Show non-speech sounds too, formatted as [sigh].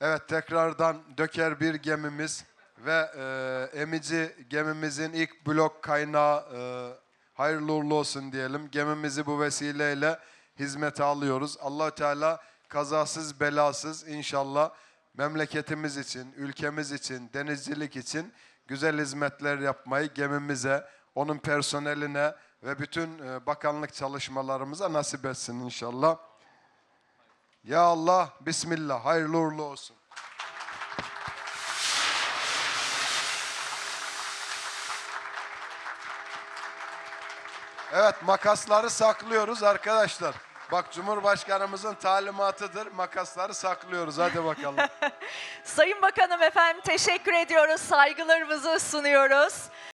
Evet tekrardan Döker bir gemimiz ve e, emici gemimizin ilk blok kaynağı e, hayırlı uğurlu olsun diyelim. Gemimizi bu vesileyle hizmete alıyoruz. allah Teala kazasız belasız inşallah memleketimiz için, ülkemiz için, denizcilik için güzel hizmetler yapmayı gemimize, onun personeline ve bütün e, bakanlık çalışmalarımıza nasip etsin inşallah. Ya Allah, Bismillah, hayırlı uğurlu olsun. Evet, makasları saklıyoruz arkadaşlar. Bak Cumhurbaşkanımızın talimatıdır. Makasları saklıyoruz. Hadi bakalım. [laughs] Sayın Bakanım efendim teşekkür ediyoruz. Saygılarımızı sunuyoruz.